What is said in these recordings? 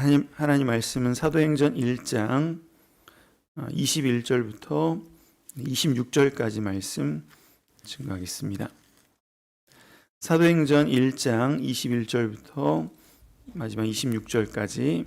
하나님, 하나님 말씀은 사도행전 1장 21절부터 26절까지 말씀 증거하겠습니다. 사도행전 1장 21절부터 마지막 26절까지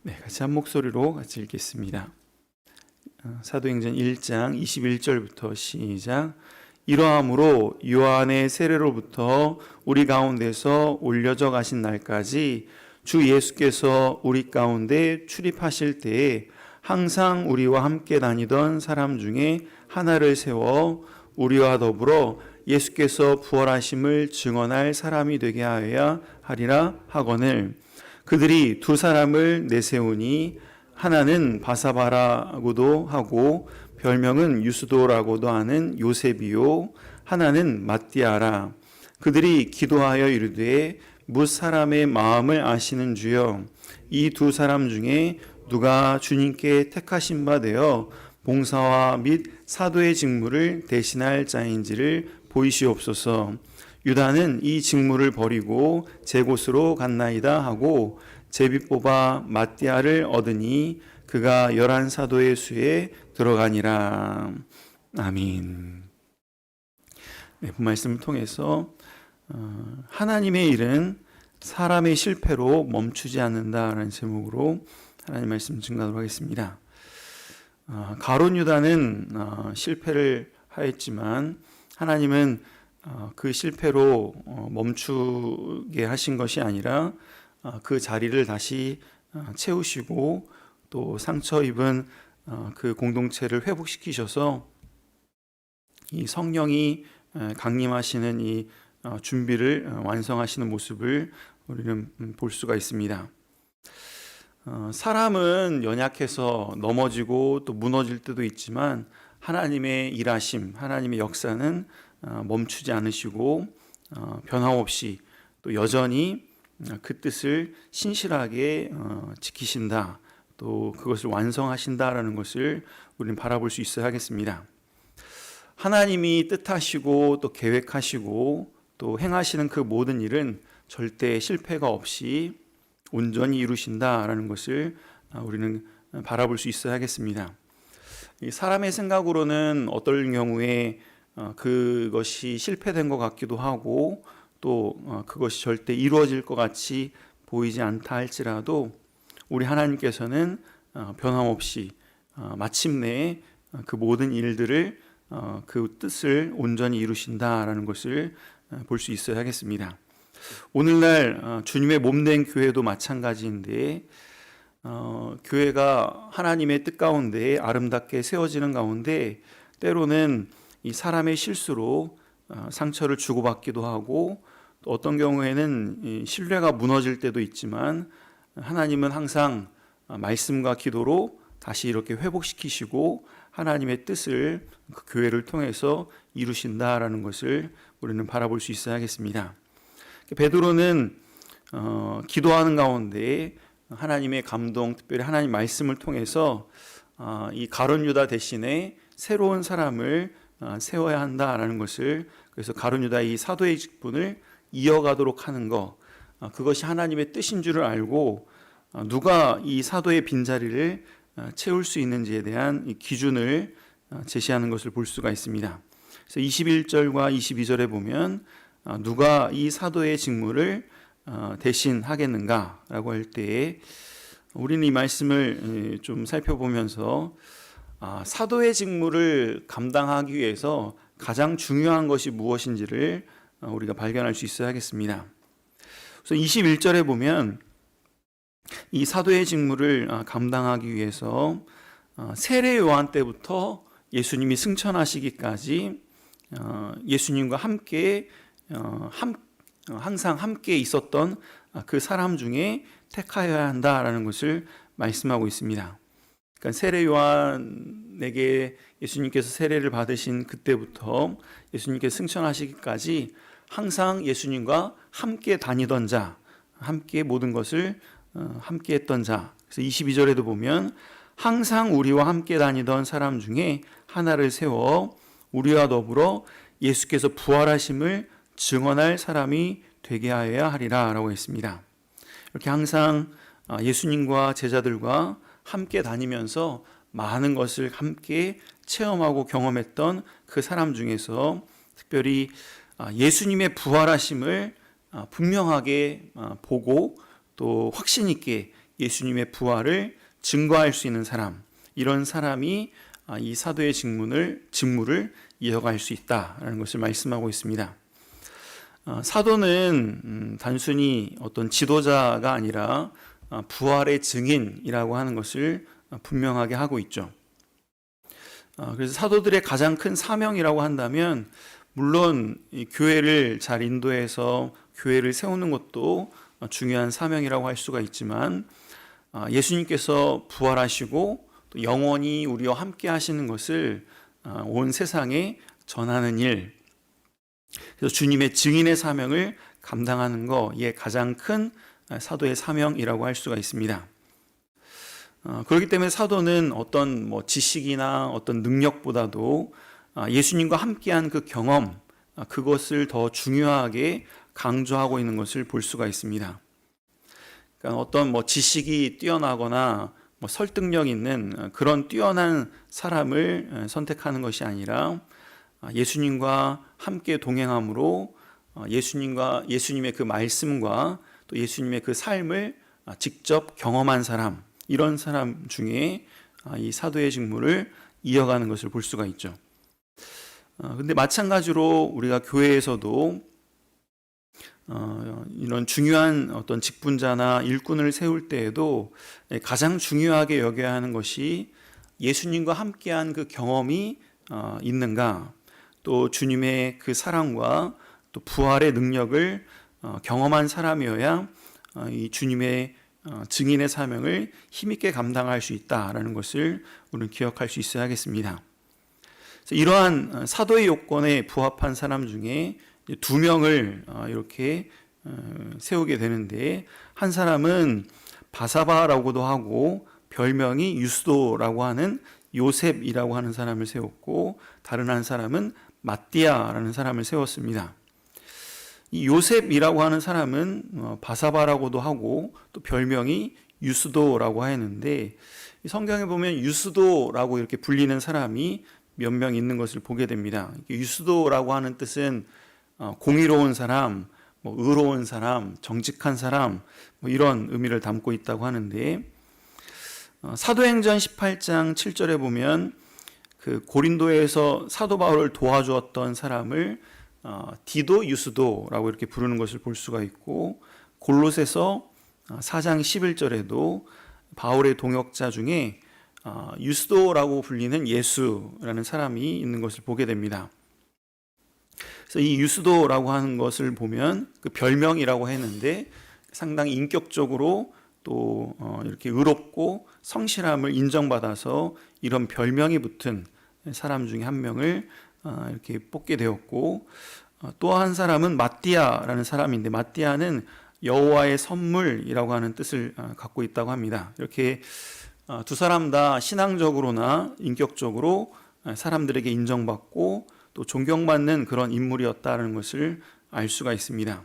네, 같이 한 목소리로 같이 읽겠습니다. 어, 사도행전 1장 21절부터 시작 이러함으로 요한의 세례로부터 우리 가운데서 올려져 가신 날까지 주 예수께서 우리 가운데 출입하실 때에 항상 우리와 함께 다니던 사람 중에 하나를 세워 우리와 더불어 예수께서 부활하심을 증언할 사람이 되게 하여야 하리라 하거늘. 그들이 두 사람을 내세우니 하나는 바사바라고도 하고 별명은 유스도라고도 하는 요셉이요. 하나는 마띠아라. 그들이 기도하여 이르되 무 사람의 마음을 아시는 주여 이 두 사람 중에 누가 주님께 택하신 바 되어 봉사와 및 사도의 직무를 대신할 자인지를 보이시옵소서. 유다는 이 직무를 버리고 제 곳으로 갔나이다 하고 제비 뽑아 마띠아를 얻으니 그가 열한 사도의 수에 들어가니라. 아멘. 네, 본 말씀을 통해서 어, 하나님의 일은 사람의 실패로 멈추지 않는다라는 제목으로 하나님 말씀 증가하도록 하겠습니다. 어, 가론 유다는 어, 실패를 하였지만 하나님은 어, 그 실패로 어, 멈추게 하신 것이 아니라 어, 그 자리를 다시 어, 채우시고 또 상처 입은 어, 그 공동체를 회복시키셔서 이 성령이 에, 강림하시는 이 어, 준비를 어, 완성하시는 모습을 우리는 음, 볼 수가 있습니다. 어, 사람은 연약해서 넘어지고 또 무너질 때도 있지만 하나님의 일하심, 하나님의 역사는 어, 멈추지 않으시고 어, 변함없이 또 여전히 어, 그 뜻을 신실하게 어, 지키신다. 또 그것을 완성하신다라는 것을 우리는 바라볼 수 있어야 하겠습니다. 하나님이 뜻하시고 또 계획하시고 또 행하시는 그 모든 일은 절대 실패가 없이 온전히 이루신다라는 것을 아, 우리는 바라볼 수 있어야 하겠습니다. 이 사람의 생각으로는 어떨 경우에 어, 그것이 실패된 것 같기도 하고 또 어, 그것이 절대 이루어질 것 같이 보이지 않다 할지라도 우리 하나님께서는 어, 변함없이 마침내 그 모든 일들을 그 뜻을 온전히 이루신다라는 것을 볼 수 있어야 하겠습니다. 오늘날 주님의 몸된 교회도 마찬가지인데 어, 교회가 하나님의 뜻 가운데 아름답게 세워지는 가운데 때로는 이 사람의 실수로 어, 상처를 주고받기도 하고 또 어떤 경우에는 이 신뢰가 무너질 때도 있지만 하나님은 항상 말씀과 기도로 다시 이렇게 회복시키시고 하나님의 뜻을 그 교회를 통해서 이루신다라는 것을 우리는 바라볼 수 있어야 하겠습니다. 베드로는 어, 기도하는 가운데 하나님의 감동, 특별히 하나님 말씀을 통해서 어, 이 가론 유다 대신에 새로운 사람을 어, 세워야 한다라는 것을 그래서 가론 유다 이 사도의 직분을 이어가도록 하는 것 어, 그것이 하나님의 뜻인 줄을 알고 어, 누가 이 사도의 빈자리를 어, 채울 수 있는지에 대한 이 기준을 어, 제시하는 것을 볼 수가 있습니다. 그래서 21절과 22절에 보면 어, 누가 이 사도의 직무를 어, 대신 하겠는가라고 할 때에 우리는 이 말씀을 좀 살펴보면서 아, 사도의 직무를 감당하기 위해서 가장 중요한 것이 무엇인지를 어, 우리가 발견할 수 있어야 하겠습니다. 그래서 21절에 보면 이 사도의 직무를 아, 감당하기 위해서 세례 요한 때부터 예수님이 승천하시기까지 예수님과 함께 함 어, 항상 함께 있었던 아, 그 사람 중에 택하여야 한다라는 것을 말씀하고 있습니다. 그러니까 세례 요한에게 예수님께서 세례를 받으신 그때부터 예수님께서 승천하시기까지 항상 예수님과 함께 다니던 자, 함께 모든 것을 어, 함께 했던 자. 그래서 22절에도 보면 항상 우리와 함께 다니던 사람 중에 하나를 세워 우리와 더불어 예수께서 부활하심을 증언할 사람이 되게 하여야 하리라라고 했습니다. 이렇게 항상 아, 예수님과 제자들과 함께 다니면서 많은 것을 함께 체험하고 경험했던 그 사람 중에서 특별히 아, 예수님의 부활하심을 아, 분명하게 아, 보고 또 확신 있게 예수님의 부활을 증거할 수 있는 사람 이런 사람이 아, 이 사도의 직문을 직무를 이어갈 수 있다라는 것을 말씀하고 있습니다. 아, 사도는 음, 단순히 어떤 지도자가 아니라 아, 부활의 증인이라고 하는 것을 아, 분명하게 하고 있죠. 아, 그래서 사도들의 가장 큰 사명이라고 한다면 물론 이 교회를 잘 인도해서 교회를 세우는 것도 어, 중요한 사명이라고 할 수가 있지만 아, 예수님께서 부활하시고 또 영원히 우리와 함께 하시는 것을 아, 온 세상에 전하는 일 그래서 주님의 증인의 사명을 감당하는 것이 가장 큰 사도의 사명이라고 할 수가 있습니다. 어, 그렇기 때문에 사도는 어떤 뭐 지식이나 어떤 능력보다도 아, 예수님과 함께한 그 경험 아, 그것을 더 중요하게 강조하고 있는 것을 볼 수가 있습니다. 그러니까 어떤 뭐 지식이 뛰어나거나 뭐 설득력 있는 어, 그런 뛰어난 사람을 어, 선택하는 것이 아니라 아, 예수님과 함께 동행함으로 어, 예수님과 예수님의 그 말씀과 또 예수님의 그 삶을 아, 직접 경험한 사람 이런 사람 중에 아, 이 사도의 직무를 이어가는 것을 볼 수가 있죠. 어, 근데 마찬가지로 우리가 교회에서도 어, 이런 중요한 어떤 직분자나 일꾼을 세울 때에도 가장 중요하게 여겨야 하는 것이 예수님과 함께한 그 경험이 어, 있는가, 또 주님의 그 사랑과 또 부활의 능력을 어, 경험한 사람이어야 어, 이 주님의 어, 증인의 사명을 힘있게 감당할 수 있다라는 것을 우리는 기억할 수 있어야겠습니다. 이러한 어, 사도의 요건에 부합한 사람 중에 두 명을 어, 이렇게 어, 세우게 되는데 한 사람은 바사바라고도 하고 별명이 유스도라고 하는 요셉이라고 하는 사람을 세웠고 다른 한 사람은 마띠아라는 사람을 세웠습니다. 이 요셉이라고 하는 사람은 어, 바사바라고도 하고 또 별명이 유스도라고 하였는데 이 성경에 보면 유스도라고 이렇게 불리는 사람이 몇 명 있는 것을 보게 됩니다. 유스도라고 하는 뜻은 어, 공의로운 사람, 뭐 의로운 사람, 정직한 사람 뭐 이런 의미를 담고 있다고 하는데 어, 사도행전 18장 7절에 보면 그 고린도에서 사도 바울을 도와주었던 사람을 어, 디도 유스도라고 이렇게 부르는 것을 볼 수가 있고 골로새서 4장 11절에도 바울의 동역자 중에 어, 유스도라고 불리는 예수라는 사람이 있는 것을 보게 됩니다. 그래서 이 유스도라고 하는 것을 보면 그 별명이라고 했는데 상당히 인격적으로 또 어, 이렇게 의롭고 성실함을 인정받아서 이런 별명이 붙은 사람 중에 한 명을 어, 이렇게 뽑게 되었고 어, 또한 사람은 마띠아라는 사람인데 마띠아는 여호와의 선물이라고 하는 뜻을 갖고 있다고 합니다. 이렇게 두 사람 다 신앙적으로나 인격적으로 사람들에게 인정받고 또 존경받는 그런 인물이었다는 것을 알 수가 있습니다.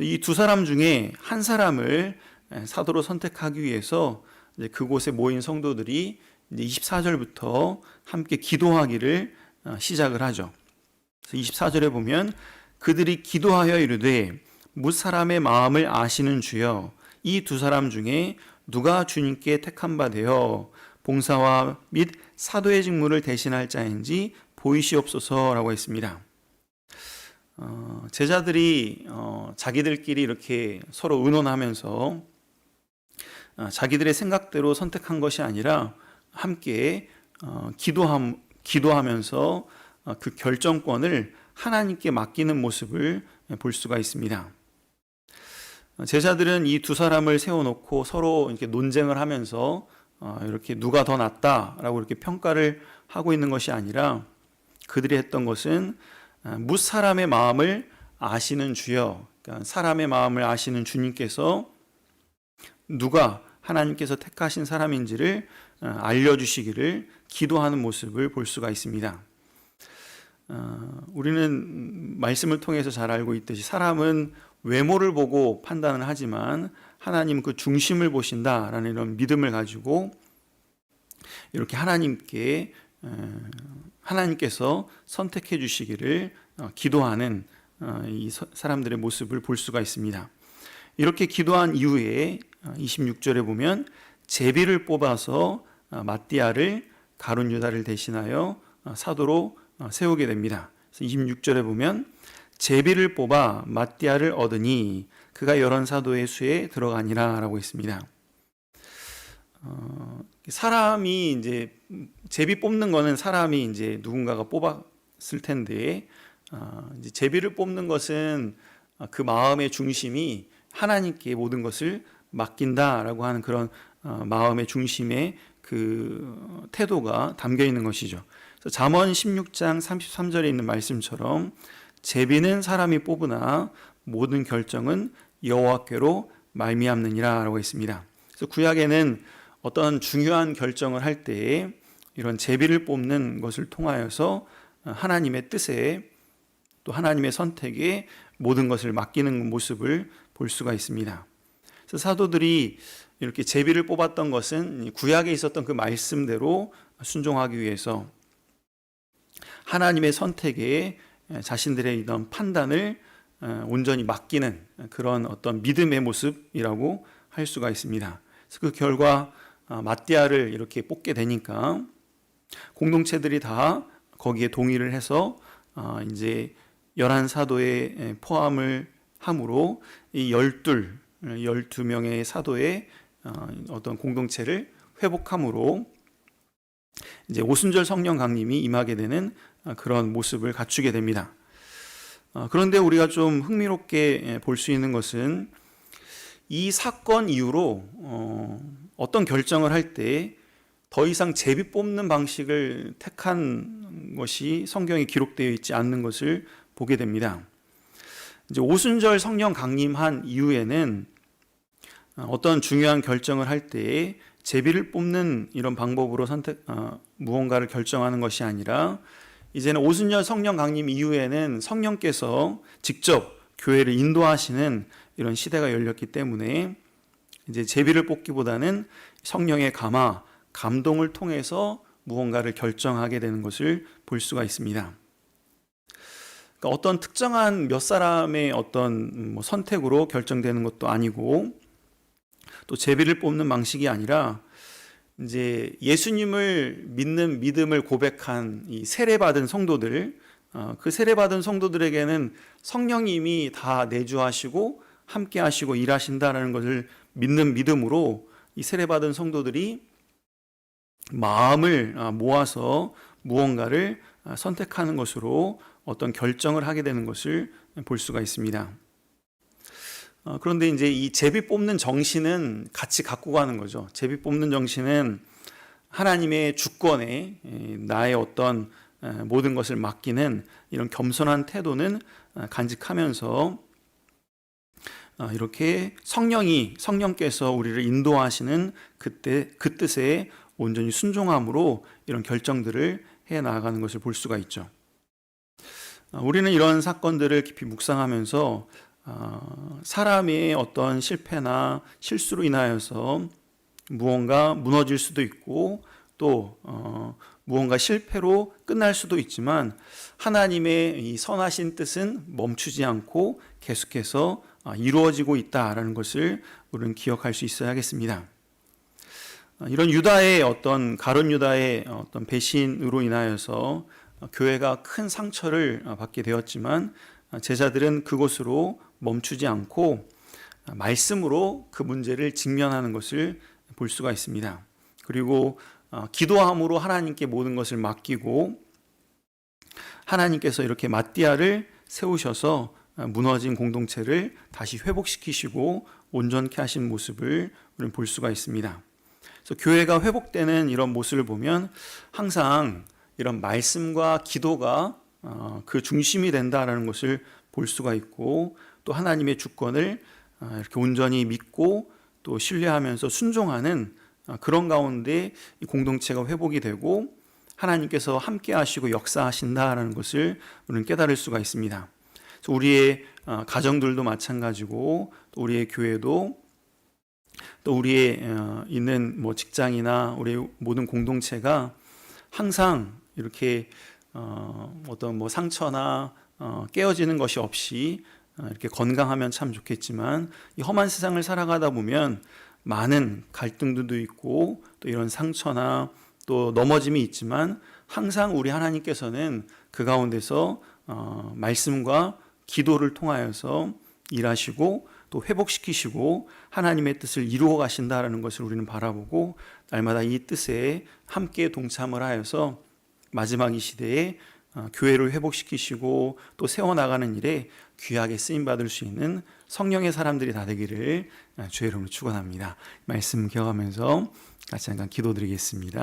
이 두 사람 중에 한 사람을 사도로 선택하기 위해서 그곳에 모인 성도들이 24절부터 함께 기도하기를 어, 시작을 하죠. 24절에 보면 그들이 기도하여 이르되 무 사람의 마음을 아시는 주여 이 두 사람 중에 누가 주님께 택한 바 되어 봉사와 및 사도의 직무를 대신할 자인지 보이시옵소서라고 했습니다. 어, 제자들이 어, 자기들끼리 이렇게 서로 의논하면서 어, 자기들의 생각대로 선택한 것이 아니라 함께 어, 기도함, 기도하면서 어, 그 결정권을 하나님께 맡기는 모습을 볼 수가 있습니다. 어, 제자들은 이 두 사람을 세워놓고 서로 이렇게 논쟁을 하면서 어, 이렇게 누가 더 낫다라고 이렇게 평가를 하고 있는 것이 아니라 그들이 했던 것은 아, 무 사람의 마음을 아시는 주여, 그러니까 사람의 마음을 아시는 주님께서 누가 하나님께서 택하신 사람인지를 아, 알려주시기를 기도하는 모습을 볼 수가 있습니다. 아, 우리는 말씀을 통해서 잘 알고 있듯이 사람은 외모를 보고 판단을 하지만 하나님 그 중심을 보신다라는 이런 믿음을 가지고 이렇게 하나님께 어, 하나님께서 선택해 주시기를 어, 기도하는 어, 이 서- 사람들의 모습을 볼 수가 있습니다. 이렇게 기도한 이후에 어, 26절에 보면 제비를 뽑아서 어, 마띠아를 가룟 유다를 대신하여 어, 사도로 어, 세우게 됩니다. 그래서 26절에 보면 제비를 뽑아 마띠아를 얻으니 그가 열한 사도의 수에 들어가니라라고 있습니다. 어, 사람이 이제 제비 뽑는 거는 사람이 이제 누군가가 뽑았을 텐데 어, 이제 제비를 뽑는 것은 어, 그 마음의 중심이 하나님께 모든 것을 맡긴다라고 하는 그런 어, 마음의 중심의 그 태도가 담겨 있는 것이죠. 그래서 잠언 16장 33절에 있는 말씀처럼 제비는 사람이 뽑으나 모든 결정은 여호와께로 말미암느니라라고 했습니다. 그래서 구약에는 어떤 중요한 결정을 할때 이런 제비를 뽑는 것을 통하여서 하나님의 뜻에 또 하나님의 선택에 모든 것을 맡기는 모습을 볼 수가 있습니다. 그래서 사도들이 이렇게 제비를 뽑았던 것은 구약에 있었던 그 말씀대로 순종하기 위해서 하나님의 선택에 자신들의 이런 판단을 온전히 맡기는 그런 어떤 믿음의 모습이라고 할 수가 있습니다. 그래서 그 결과 아, 마띠아를 이렇게 뽑게 되니까 공동체들이 다 거기에 동의를 해서 아, 이제 열한 사도에 포함을 함으로 이 열둘 열두 명의 사도의 어, 어떤 공동체를 회복함으로 이제 오순절 성령 강림이 임하게 되는 아, 그런 모습을 갖추게 됩니다. 아, 그런데 우리가 좀 흥미롭게 볼 수 있는 것은 이 사건 이후로 어, 어떤 결정을 할 때 더 이상 제비 뽑는 방식을 택한 것이 성경에 기록되어 있지 않는 것을 보게 됩니다. 이제 오순절 성령 강림한 이후에는 어떤 중요한 결정을 할 때에 제비를 뽑는 이런 방법으로 선택 어, 무언가를 결정하는 것이 아니라 이제는 오순절 성령 강림 이후에는 성령께서 직접 교회를 인도하시는 이런 시대가 열렸기 때문에 이제 제비를 뽑기보다는 성령의 감화, 감동을 통해서 무언가를 결정하게 되는 것을 볼 수가 있습니다. 그러니까 어떤 특정한 몇 사람의 어떤 뭐 선택으로 결정되는 것도 아니고 또 제비를 뽑는 방식이 아니라 이제 예수님을 믿는 믿음을 고백한 이 세례받은 성도들 어, 그 세례받은 성도들에게는 성령님이 다 내주하시고 함께 하시고 일하신다라는 것을 믿는 믿음으로 이 세례받은 성도들이 마음을 아, 모아서 무언가를 아, 선택하는 것으로 어떤 결정을 하게 되는 것을 볼 수가 있습니다. 어, 그런데 이제 이 제비 뽑는 정신은 같이 갖고 가는 거죠. 제비 뽑는 정신은 하나님의 주권에 나의 어떤 모든 것을 맡기는 이런 겸손한 태도는 아, 간직하면서 아, 이렇게 성령이 성령께서 우리를 인도하시는 그때 그 뜻에 온전히 순종함으로 이런 결정들을 해 나가는 것을 볼 수가 있죠. 아, 우리는 이런 사건들을 깊이 묵상하면서 아, 사람의 어떤 실패나 실수로 인하여서 무언가 무너질 수도 있고 또 어, 무언가 실패로 끝날 수도 있지만 하나님의 이 선하신 뜻은 멈추지 않고 계속해서 아, 이루어지고 있다라는 것을 우리는 기억할 수 있어야겠습니다. 아, 이런 유다의 어떤 가론 유다의 어떤 배신으로 인하여서 교회가 큰 상처를 받게 되었지만 제자들은 그곳으로 멈추지 않고 말씀으로 그 문제를 직면하는 것을 볼 수가 있습니다. 그리고 기도함으로 하나님께 모든 것을 맡기고 하나님께서 이렇게 마띠아를 세우셔서 무너진 공동체를 다시 회복시키시고 온전케 하신 모습을 우리는 볼 수가 있습니다. 그래서 교회가 회복되는 이런 모습을 보면 항상 이런 말씀과 기도가 어, 그 중심이 된다라는 것을 볼 수가 있고 또 하나님의 주권을 어, 이렇게 온전히 믿고 또 신뢰하면서 순종하는 어, 그런 가운데 이 공동체가 회복이 되고 하나님께서 함께 하시고 역사하신다라는 것을 우리는 깨달을 수가 있습니다. 우리의 가정들도 마찬가지고 또 우리의 교회도 또 우리의 어, 있는 뭐 직장이나 우리 모든 공동체가 항상 이렇게 어, 어떤 뭐 상처나 어, 깨어지는 것이 없이 어, 이렇게 건강하면 참 좋겠지만 이 험한 세상을 살아가다 보면 많은 갈등들도 있고 또 이런 상처나 또 넘어짐이 있지만 항상 우리 하나님께서는 그 가운데서 어, 말씀과 기도를 통하여서 일하시고 또 회복시키시고 하나님의 뜻을 이루어 가신다라는 것을 우리는 바라보고 날마다 이 뜻에 함께 동참을 하여서 마지막 이 시대에 어, 교회를 회복시키시고 또 세워나가는 일에 귀하게 쓰임 받을 수 있는 성령의 사람들이 다 되기를 어, 주의 이름으로 축원합니다. 말씀 기억하면서 같이 잠깐 기도드리겠습니다.